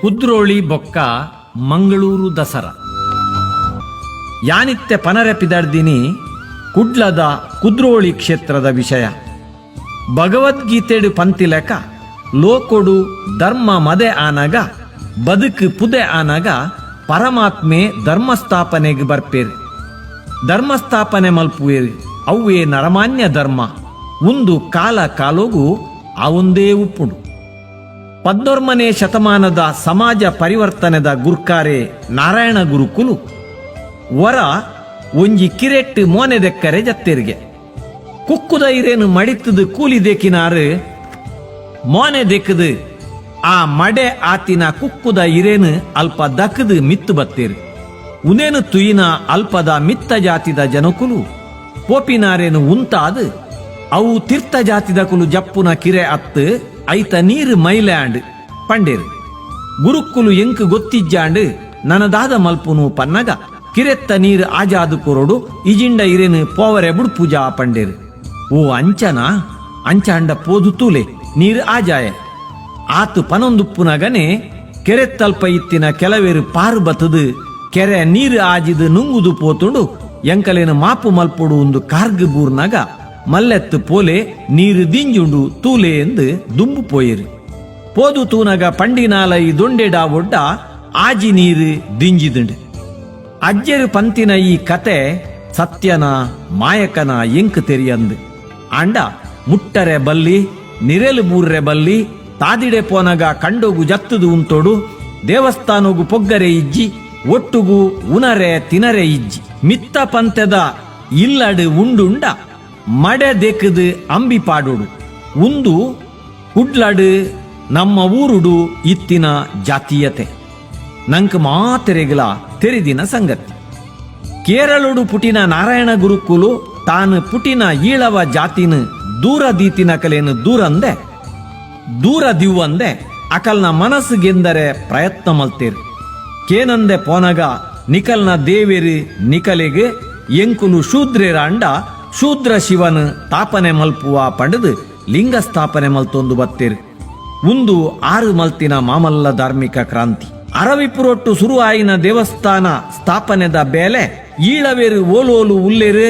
ಕುದ್ರೋಳಿ ಬೊಕ್ಕ ಮಂಗಳೂರು ದಸರಾ. ಯಾನಿತ್ಯ ಪನರೆ ಪಿದರ್ದಿನಿ ಕುಡ್ಲದ ಕುದ್ರೋಳಿ ಕ್ಷೇತ್ರದ ವಿಷಯ. ಭಗವದ್ಗೀತೆಡು ಪಂತಿಲೆಕ ಲೋಕೊಡು ಧರ್ಮ ಮದೆ ಆನಗ, ಬದುಕು ಪುದೆ ಆನಗ, ಪರಮಾತ್ಮೆ ಧರ್ಮಸ್ಥಾಪನೆಗೆ ಬರ್ಪೇರಿ. ಧರ್ಮಸ್ಥಾಪನೆ ಮಲ್ಪುವೇರಿ ಅವೇ ನರಮಾನ್ಯ ಧರ್ಮ. ಒಂದು ಕಾಲ ಕಾಲೋಗು ಒಂದೇ ಉಪ್ಪುಡು ಪದ್ನೊರ್ಮನೇ ಶತಮಾನದ ಸಮಾಜ ಪರಿವರ್ತನೆದ ಗುರ್ಕಾರೆ ನಾರಾಯಣ ಗುರುಕುಲು. ವರ ಒಂಜಿ ಕಿರೆಟ್ಟು ಮೋನೆದೆಕ್ಕರೆ ಜತ್ತೆರಿಗೆ. ಕುಕ್ಕುದ ಇರೇನು ಮಡಿತದು ಕೂಲಿ ದೇಕಿನಾರು, ಮೋನೆ ದೆಕ್ಕದು ಆ ಮಡೆ ಆತಿನ ಕುಕ್ಕುದ ಇರೇನು ಅಲ್ಪ ದಕ್ಕದು ಮಿತ್ತು ಬತ್ತೇರು. ಉನೇನು ತುಯಿನ ಅಲ್ಪದ ಮಿತ್ತ ಜಾತಿದ ಜನಕುಲು, ಪೋಪಿನಾರೇನು ಉಂತಾದು. ಅವು ತೀರ್ಥ ಜಾತಿದ ಕುಲು ಜಪ್ಪುನ ಕಿರೆ ಅತ್ತು, ಐತ ನೀರು ಮೈಲ್ಯಾಂಡ್, ಪಂಡೇರು. ಗುರುಕುಲು ಎಂಕ್ ಗೊತ್ತಿಜ್ಜಾಂಡ್, ನನದಾದ ಮಲ್ಪುನು ಪನ್ನಗ. ಕಿರೆತ್ತ ನೀರು ಆಜಾದು ಕೊರಡು, ಇಜಿಂಡ ಇರೇನು ಪೋವರೆ ಬುಡ್ ಪೂಜಾ ಪಂಡೇರು. ಓ ಅಂಚನ, ಅಂಚಾಂಡ ಪೋದು ತೂಲೆ, ನೀರು ಆಜಾಯ. ಆತು ಪನೊಂದುಪ್ಪುನಗನೆ, ಕೆರೆತ್ತಲ್ಪ ಇತ್ತಿನ ಕೆಲವೇರು ಪಾರು ಬತದು ಕೆರೆ ನೀರು ಆಜಿದು ನುಂಗುದು ಪೋತುಂಡು, ಎಂಕಲೇನು ಮಾಪು ಮಲ್ಪೊಡು ಒಂದು ಕಾರ್ಗ್ ಬೂರ್ನಾಗ ಮಲ್ಲೆತ್ತು ಪೋಲೆ ನೀರು ದಿಂಜುಂಡು ತೂಲೆ ಎಂದು ದುಂಬು ಪೋಯಿರು போது தூணக பண்டினாலை ದೊಂಡೆಡಾ ಒಡ್ಡ ಆಜಿ ನೀರು ದಿಂಜಿದುಂಡು ಅಜ್ಜರು ಪಂತಿನ ಈ ಕತೆ ಸತ್ಯನ ಮಾಯಕನ ಎಂಕ್ ತೆರಿಯಂದು ಅಂಡ ಮುಟ್ಟರೆ ಬಲ್ಲಿ ನಿರೆಲು ಬೂರ್ರೆ ಬಲ್ಲಿ ತಾದಿಡೆ ಪೋನಗ ಕಂಡೋಗು ಜತ್ತದು ಉಂತೋಡು ದೇವಸ್ಥಾನಗು ಪೊಗ್ಗರೆ ಇಜ್ಜಿ ಒಟ್ಟುಗು ಉನರೆ ತಿನರೆ ಇಜ್ಜಿ ಮಿತ್ತ ಪಂತೆದ ಇಲ್ಲಡು ಉಂಡುಂಡ ಮಡೆ ದೆಕ್ಕದು ಅಂಬಿ ಪಾಡುಡು. ಉಂದು ಕುಡ್ಲಡು ನಮ್ಮ ಊರುಡು ಇತ್ತಿನ ಜಾತೀಯತೆ. ನಂಕ್ ಮಾತೆರೆಗಲ ತೆರೆದಿನ ಸಂಗತಿ. ಕೇರಳುಡು ಪುಟಿನ ನಾರಾಯಣ ಗುರುಕುಲು ತಾನು ಪುಟಿನ ಈಳವ ಜಾತಿನ ದೂರ ದೀತಿನ ಕಲೆಯನ್ನು ದೂರಂದೆ. ದೂರ ದಿವ್ವಂದೆ ಅಕಲ್ನ ಮನಸ್ಸುಗೆಂದರೆ ಪ್ರಯತ್ನ ಮಲ್ತೇರು. ಕೇನಂದೆ ಪೋನಗ ನಿಕಲ್ನ ದೇವೇರಿ ನಿಕಲೆಗೆ ಎಂಕುಲು ಶೂದ್ರೇರ ಅಂಡ ಶೂದ್ರ ಶಿವನ ತಾಪನೆ ಮಲ್ಪುವ ಪಂಡದು ಲಿಂಗ ಸ್ಥಾಪನೆ ಮಲ್ತೊಂದು ಬತ್ತೇರು. ಉಂದು ಆರು ಮಲ್ತಿನ ಮಾಮಲ್ಲ ಧಾರ್ಮಿಕ ಕ್ರಾಂತಿ. ಅರವಿಪುರೊಟ್ಟು ಸುರುವಾಯಿನ ದೇವಸ್ಥಾನ ಸ್ಥಾಪನೆದ ಬೇಲೆ ಈಳವೇರು ಓಲೋಲು ಉಲ್ಲೆರು,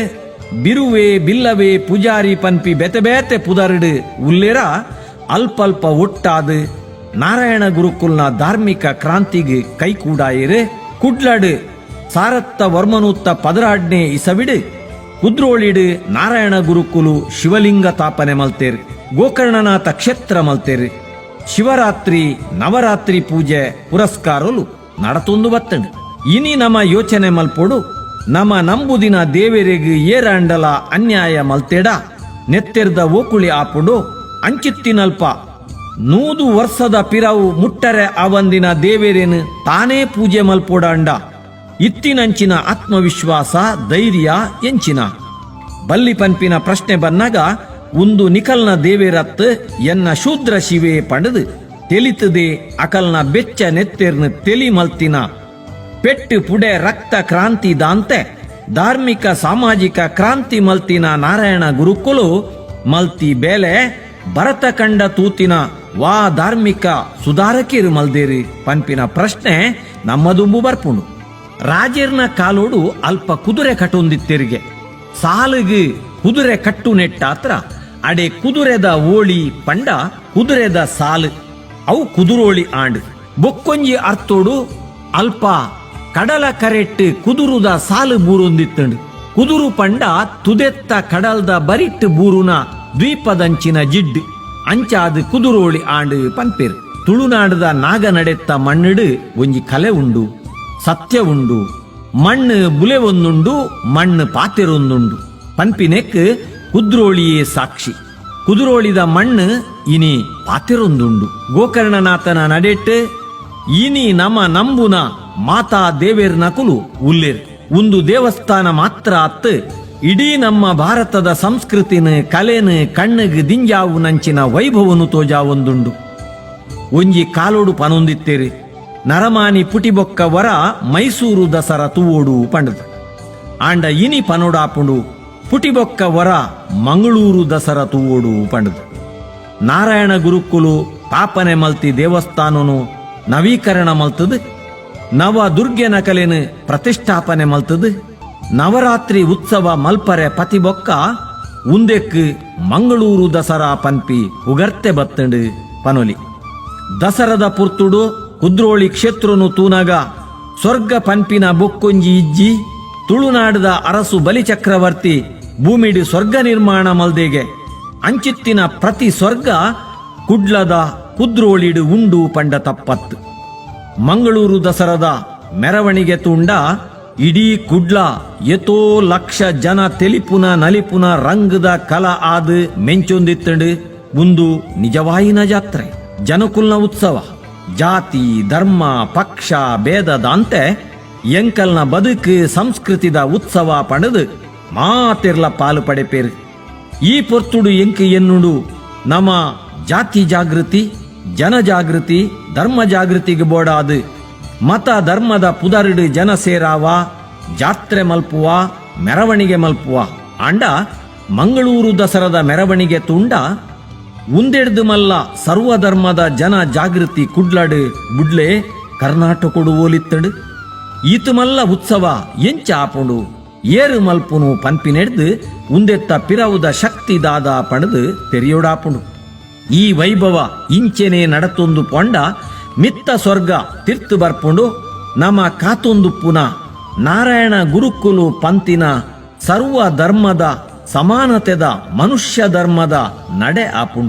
ಬಿರುವೇ ಬಿಲ್ಲವೆ ಪೂಜಾರಿ ಪನ್ಪಿ ಬೆತೆ ಬೇತೆ ಪುದರ್ಡು ಉಲ್ಲೆರ, ಅಲ್ಪಲ್ಪ ಒಟ್ಟಾದು ನಾರಾಯಣ ಗುರುಕುಲ್ನ ಧಾರ್ಮಿಕ ಕ್ರಾಂತಿಗೆ ಕೈಕೂಡಾಯಿರು, ಕುಡ್ಲಡು ಸಾರತ್ತ ವರ್ಮನೂತ್ತ ಪದರಾಡ್ನೆ ಇಸವಿಡು ಕುದ್ರೋಳಿಡು, ನಾರಾಯಣ ಗುರುಕುಲು, ಶಿವಲಿಂಗ ತಾಪನೆ ಮಲ್ತೇರ್, ಗೋಕರ್ಣನಾಥ ಕ್ಷೇತ್ರ ಮಲ್ತೇರ್, ಶಿವರಾತ್ರಿ, ನವರಾತ್ರಿ ಪೂಜೆ ಪುರಸ್ಕಾರಲು ನಡತೊಂದು ಬತ್ತಂಡು ಇನಿ ನಮ ಯೋಚನೆ ಮಲ್ಪೊಡು ನಮ ನಂಬುದಿನ ದೇವರಿಗೆ ಏರಾಂಡಲ ಅನ್ಯಾಯ ಮಲ್ತೇಡ. ನೆತ್ತೆರ್ದ ಓಕುಳಿ ಆಪುಡು ಅಂಚಿತ್ತಿನಲ್ಪ ನೂದು ವರ್ಷದ ಪಿರವು ಮುಟ್ಟರೆ ಅವಂದಿನ ದೇವೇರೇನು ತಾನೇ ಪೂಜೆ ಮಲ್ಪೋಡ ಅಂಡ ಇತ್ತಿನಂಚಿನ ಆತ್ಮವಿಶ್ವಾಸ, ಧೈರ್ಯ ಎಂಚಿನ. ಬಲ್ಲಿ ಪನ್ಪಿನ ಪ್ರಶ್ನೆ ಬಂದಾಗ ಒಂದು ನಿಖಲ್ನ ದೇವೇರತ್ ಎನ್ನ ಶೂದ್ರ ಶಿವೆ ಪಡೆದು ತೆಲಿತದೆ ಅಕಲ್ನ ಬೆಚ್ಚ ನೆತ್ತೆರ್ನ ತೆಲಿ ಮಲ್ತಿನ. ಪೆಟ್ಟು ಪುಡೆ ರಕ್ತ ಕ್ರಾಂತಿ ದಾಂತೆ, ಧಾರ್ಮಿಕ ಸಾಮಾಜಿಕ ಕ್ರಾಂತಿ ಮಲ್ತಿನ ನಾರಾಯಣ ಗುರುಕುಲು, ಮಲ್ತಿ ಬೇಲೆ ಭರತ ಕಂಡ ತೂತಿನ, ವಾ ಧಾರ್ಮಿಕ ಸುಧಾರಕಿರು ಮಲ್ದೇರಿ. ಪಂಪಿನ ಪ್ರಶ್ನೆ ನಮ್ಮದುಂಬು ಬರ್ಪುಂಡು ರಾಜರ್ನ ಕಾಲೋಡು ಅಲ್ಪ ಕುದುರೆ ಕಟ್ಟೊಂದಿತ್ತೆರಿಗೆ ಸಾಲಿಗೆ ಕುದುರೆ ಕಟ್ಟು ನೆಟ್ಟಾತ್ರ ಅಡೆ ಕುದುರೆದ ಓಳಿ ಪಂಡ ಕುದುರೆದ ಸಾಲು, ಅವು ಕುದುರೋಳಿ ಆಂಡ್ ಬೊಕ್ಕೊಂಜಿ ಅರ್ತೋಡು ಅಲ್ಪ ಕಡಲ ಕರೆಟ್ಟು ಕುದುರುದ ಸಾಲು ಬೂರೊಂದಿತ್ತಂಡು ಕುದುರು ಪಂಡ ತುದೆತ್ತ ಕಡಲ್ದ ಬರಿಟ್ ಬೂರುನ ದ್ವೀಪದಂಚಿನ ಜಿಡ್ ಅಂಚಾದ ಕುದುರೋಳಿ ಆಂಡ್ ಪನ್ಪೇರು. ತುಳುನಾಡದ ನಾಗ ನಡೆತ್ತ ಮಣ್ಣಿಡು ಒಂಜಿ ಕಲೆ ಉಂಡು. ಸತ್ಯ ಉಂಡು ಒಂದುಂಡು ಮಣ್ಣು ಪಾತೆರೊಂದುಂಡು. ಪಂಪಿನೆಕ್ ಕುದ್ರೋಳಿಯೇ ಸಾಕ್ಷಿ. ಕುದುರೋಳಿದ ಮಣ್ಣು ಇನಿ ಪಾತಿರೊಂದುಂಡು. ಗೋಕರ್ಣನಾಥನ ನಡೆಟ್ಟು ಇನಿ ನಮ ನಂಬುನ ಮಾತಾ ದೇವೇರ್ ನಕುಲು ಉಲ್ಲೇರ್. ಒಂದು ದೇವಸ್ಥಾನ ಮಾತ್ರ ಅತ್ತ, ಇಡೀ ನಮ್ಮ ಭಾರತದ ಸಂಸ್ಕೃತಿನ ಕಲೆನ ಕಣ್ಣಿಗೆ ದಿಂಜಾವು ನಂಚಿನ ವೈಭವನು ತೋಜಾವೊಂದುಂಡು. ಒಂಜಿ ಕಾಲೋಡು ಪನೊಂದಿತ್ತೇರಿ. ನರಮಾನಿ ಪುಟಿಬೊಕ್ಕ ವರ ಮೈಸೂರು ದಸರಾ ತೂವೋಡು ಪಂಡದ. ಆಂಡ ಇನಿ ಪನೋಡಾಪುಂಡು ಪುಟಿಬೊಕ್ಕ ವರ ಮಂಗಳೂರು ದಸರಾ ತೂವೋಡು ಪಂಡದ. ನಾರಾಯಣ ಗುರುಕುಲು ಪಾಪನೆ ಮಲ್ತಿ ದೇವಸ್ಥಾನನು ನವೀಕರಣ ಮಲ್ತದ. ನವ ದುರ್ಗೆ ನಕಲಿನ ಪ್ರತಿಷ್ಠಾಪನೆ ಮಲ್ತದ. ನವರಾತ್ರಿ ಉತ್ಸವ ಮಲ್ಪರೆ ಪತಿಬೊಕ್ಕ ಉಂದೆಕ್ ಮಂಗಳೂರು ದಸರಾ ಪನ್ಪಿ ಉಗರ್ತೆ ಬತ್ತಂಡು ಪನೊಲಿ. ದಸರದ ಪುರ್ತುಡು ಕುದ್ರೋಳಿ ಕ್ಷೇತ್ರನು ತೂನಗ ಸ್ವರ್ಗ ಪಂಪಿನ ಬೊಕ್ಕೊಂಜಿ ಇಜ್ಜಿ, ತುಳುನಾಡದ ಅರಸು ಬಲಿಚಕ್ರವರ್ತಿ ಭೂಮಿಡಿ ಸ್ವರ್ಗ ನಿರ್ಮಾಣ ಮಲ್ದೆಗೆ. ಅಂಚಿತ್ತಿನ ಪ್ರತಿ ಸ್ವರ್ಗ ಕುಡ್ಲದ ಕುದ್ರೋಳಿಡು ಉಂಡು ಪಂಡ ತಪ್ಪತ್ತು. ಮಂಗಳೂರು ದಸರದ ಮೆರವಣಿಗೆ ತುಂಡ ಇಡೀ ಕುಡ್ಲ ಎತೋ ಲಕ್ಷ ಜನ ತೆಲಿಪುನ ನಲಿಪುನ ರಂಗದ ಕಲ ಆದ್ ಮೆಂಚೊಂದಿತ್ತಂಡು ಮುಂದು ನಿಜವಾಯಿನ ಜಾತ್ರೆ, ಜನಕುಲ್ನ ಉತ್ಸವ. ಜಾತಿ, ಧರ್ಮ, ಪಕ್ಷ, ಭೇದದಂತೆ ಎಂಕಲ್ನ ಬದುಕು, ಸಂಸ್ಕೃತಿದ ಉತ್ಸವ ಪಡೆದು ಮಾತಿರ್ಲ ಪಾಲು ಪಡೆಪೇರು. ಈ ಪೊರ್ತುಡು ಎಂಕು ಎನ್ನುಡು? ನಮ್ಮ ಜಾತಿ ಜಾಗೃತಿ, ಜನ ಜಾಗೃತಿ, ಧರ್ಮ ಜಾಗೃತಿಗೆ ಬೋಡಾದು. ಮತ ಧರ್ಮದ ಪುದರುಡು ಜನ ಸೇರಾವ, ಜಾತ್ರೆ ಮಲ್ಪುವ, ಮೆರವಣಿಗೆ ಮಲ್ಪುವ. ಅಂಡ ಮಂಗಳೂರು ದಸರದ ಮೆರವಣಿಗೆ ತುಂಡ ಉಂದೆಡ್ದು ಮಲ್ಲ ಸರ್ವಧರ್ಮದ ಜನ ಜಾಗೃತಿ ಕುಡ್ಲಾಡು, ಬುಡ್ಲೆ, ಕರ್ನಾಟಕಡು ಓಲಿತ್ತಡು. ಈತು ಮಲ್ಲ ಉತ್ಸವ ಎಂಚ ಆಪುಂಡು ಏರು ಮಲ್ಪುನು ಪನ್ಪಿನೆಡ್ದು, ಉಂದೆತ್ತ ಪಿರವುದ ಶಕ್ತಿ ದಾದ ಪಣದು ತೆರೆಯೋಡಾಪುಂಡು. ಈ ವೈಭವ ಇಂಚೆನೆ ನಡತೊಂದು ಪೊಂಡ, ಮಿತ್ತ ಸ್ವರ್ಗ ತಿರ್ತು ಬರ್ಪುಂಡು. ನಮ ಕಾತೊಂದು ಪುನ, ನಾರಾಯಣ ಗುರುಕುಲು ಪಂತಿನ ಸರ್ವ ಧರ್ಮದ ಸಮಾನತೆದ ಮನುಷ್ಯ ಧರ್ಮದ ನಡೆ ಆಪುಂಡು.